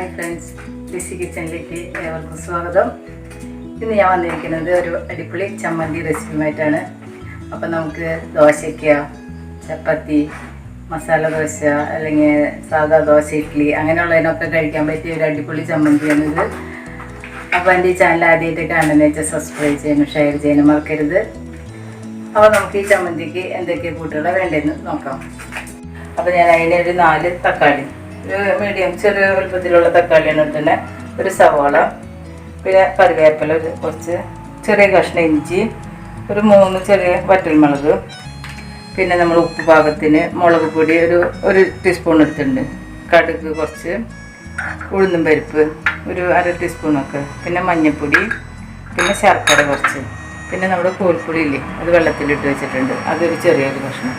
ലിസി കിച്ചണിലേക്ക് ഏവർക്കും സ്വാഗതം. ഇന്ന് ഞാൻ വന്നിരിക്കുന്നത് ഒരു അടിപൊളി ചമ്മന്തി റെസിപ്പിയുമായിട്ടാണ്. അപ്പം നമുക്ക് ദോശയ്ക്ക ചപ്പാത്തി മസാല ദോശ അല്ലെങ്കിൽ സാധാ ദോശ ഇഡ്ഡലി അങ്ങനെയുള്ളതിനൊക്കെ കഴിക്കാൻ പറ്റിയ ഒരു അടിപൊളി ചമ്മന്തിയാണിത് അപ്പോൾ എന്റെ ഈ ചാനൽ ആദ്യമായിട്ട് കാണുന്ന വെച്ചാൽ സബ്സ്ക്രൈബ് ചെയ്യാനും ഷെയർ ചെയ്യാനും മറക്കരുത്. അപ്പോൾ നമുക്ക് ഈ ചമ്മന്തിക്ക് എന്തൊക്കെ കൂട്ടുകളാണ് വേണ്ടതെന്ന് നോക്കാം. അപ്പോൾ ഞാൻ അതിനൊരു നാല് തക്കാളി മീഡിയം ചെറിയ വലുപ്പത്തിലുള്ള തക്കാളിയാണ് ഇട്ടുന്നത് ഒരു സവാള പിന്നെ കറിവേപ്പില ഒരു കുറച്ച് ചെറിയ കഷ്ണം ഇഞ്ചി ഒരു മൂന്ന് ചെറിയ വറ്റൽമുളക് പിന്നെ നമ്മൾ ഉപ്പ് പാകത്തിന് മുളക് പൊടി ഒരു ഒരു ടീസ്പൂൺ എടുത്തിട്ടുണ്ട്. കടുക് കുറച്ച് ഉഴുന്നും പരിപ്പ് ഒരു അര ടീസ്പൂണൊക്കെ പിന്നെ മഞ്ഞൾപ്പൊടി പിന്നെ ശർക്കര കുറച്ച് പിന്നെ നമ്മുടെ കോൽപ്പൊടി ഇല്ലേ അത് വെള്ളത്തിലിട്ട് വെച്ചിട്ടുണ്ട്. അതൊരു ചെറിയൊരു കഷ്ണം.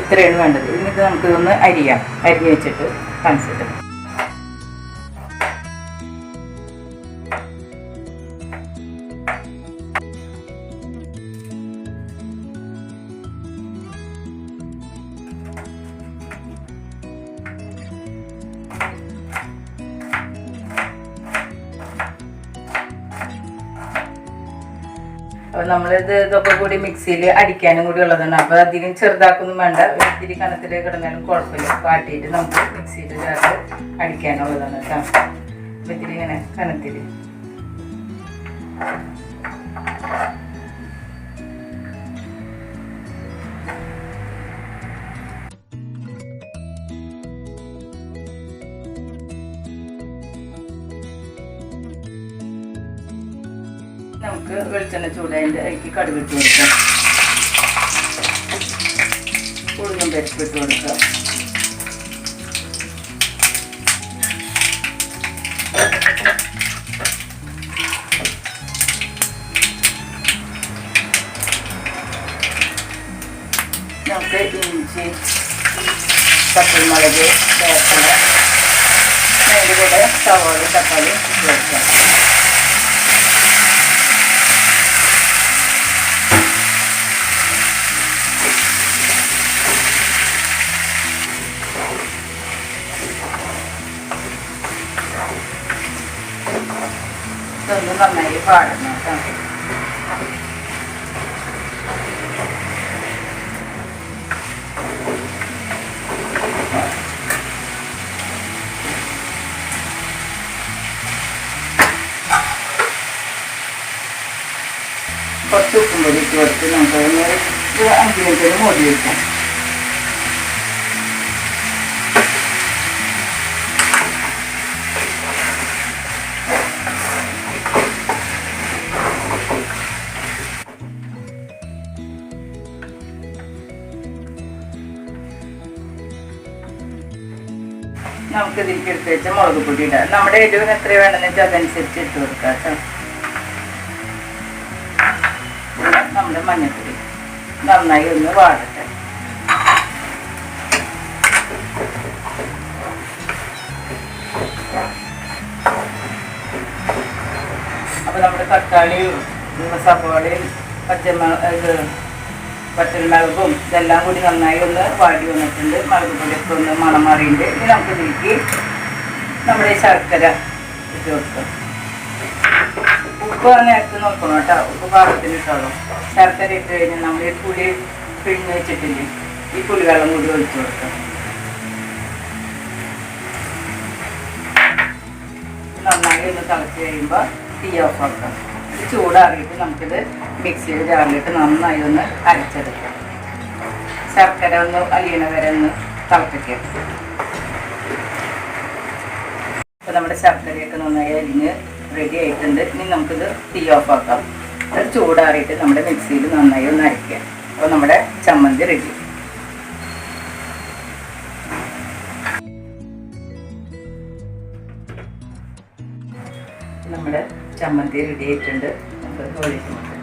ഇത്രയാണ് വേണ്ടത്. എന്നിട്ട് നമുക്കിതൊന്ന് അരിയാം. അരിഞ്ഞ് വെച്ചിട്ട് 伴随的。അപ്പോൾ നമ്മളിത് ഇതൊക്കെ കൂടി മിക്സിയിൽ അടിക്കാനും കൂടി ഉള്ളതാണ്. അപ്പോൾ അധികം ചെറുതാക്കൊന്നും വേണ്ട. ഒത്തിരി കനത്തിൽ കിടന്നാലും കുഴപ്പമില്ല. വാട്ടിയിട്ട് നമുക്ക് മിക്സിയിൽ ചേർത്ത് അടിക്കാനുള്ളതാണ് കേട്ടോ. ഇത്തിരി ഇങ്ങനെ കനത്തിൽ നമുക്ക് വെളിച്ചെണ്ണ ചൂടായിട്ട് അതിലേക്ക് കടുക് ഇട്ട് കൊടുക്കാം. ഉഴുന്നും പരിപ്പ് ഇട്ട് കൊടുക്കാം. നമുക്ക് ഇഞ്ചി പച്ചമുളക് വേപ്പില അതിന്റെ കൂടെ സവാള തക്കാളി ഇട്ട് ഇതൊന്ന് നന്നായി പാടണം കേട്ടോ കുറച്ച് ഉപ്പും പൊടി ഇട്ട് കൊടുത്ത് നമുക്ക് ഒന്ന് ഒരു അഞ്ച് മിനിറ്റ് മൂടി വയ്ക്കാം നമുക്ക് ഇതിലേക്ക് എടുത്ത് വെച്ച മുളക് പൊടി ഇടാം. നമ്മുടെ എരിവിന് എത്ര വേണമെന്ന് വെച്ചാൽ അതനുസരിച്ച് ഇട്ട് കൊടുക്കാം കേട്ടോ. നമ്മുടെ മഞ്ഞൾപ്പൊടി നന്നായി ഒന്ന് വാടട്ടെ. അപ്പോൾ നമ്മുടെ തക്കാളിയും സവാളയും പച്ചമുളക് പച്ചമുളകും ഇതെല്ലാം കൂടി നന്നായി ഒന്ന് വാടി വന്നിട്ടുണ്ട്. മുളക് പൊടിയൊക്കെ ഒന്ന് മണം മാറിയിട്ടുണ്ട്. ഇനി നമുക്ക് നീക്കി നമ്മുടെ ശർക്കര ഇട്ട് കൊടുക്കാം. ഉപ്പ് നേരത്തെ നോക്കണം കേട്ടോ. ഉപ്പ് പാകത്തിന് ഇട്ടോളൂ. ശർക്കര ഇട്ട് കഴിഞ്ഞാൽ നമ്മൾ ഈ പുളി പിഴിഞ്ഞ് വെച്ചിട്ടില്ലേ ഈ പുളിവെള്ളം കൂടി ഒഴിച്ചു കൊടുക്കാം. നന്നായി ഒന്ന് തിളച്ച് കഴിയുമ്പോൾ തീ ഓഫ് ആക്കാം. ചൂടാറിയിട്ട് നമുക്കിത് മിക്സിയിൽ ജാറിലിട്ട് നന്നായി ഒന്ന് അരച്ചെടുക്കാം. ശർക്കര ഒന്ന് അലിയണ വരെ ഒന്ന് തിളപ്പിക്കാം. അപ്പൊ നമ്മുടെ ശർക്കരയൊക്കെ നന്നായി അരിഞ്ഞ് റെഡി ആയിട്ടുണ്ട്. ഇനി നമുക്കിത് തീ ഓഫ് ആക്കാം. അത് ചൂടാറിയിട്ട് നമ്മുടെ മിക്സിയിൽ നന്നായി ഒന്ന് അരയ്ക്കാം. അപ്പോൾ നമ്മുടെ ചമ്മന്തി റെഡി ചമ്മന്തി ഇടിയിട്ടുണ്ട് ആയിട്ടുണ്ട്. നമുക്ക് കോഴിക്കുമുണ്ട്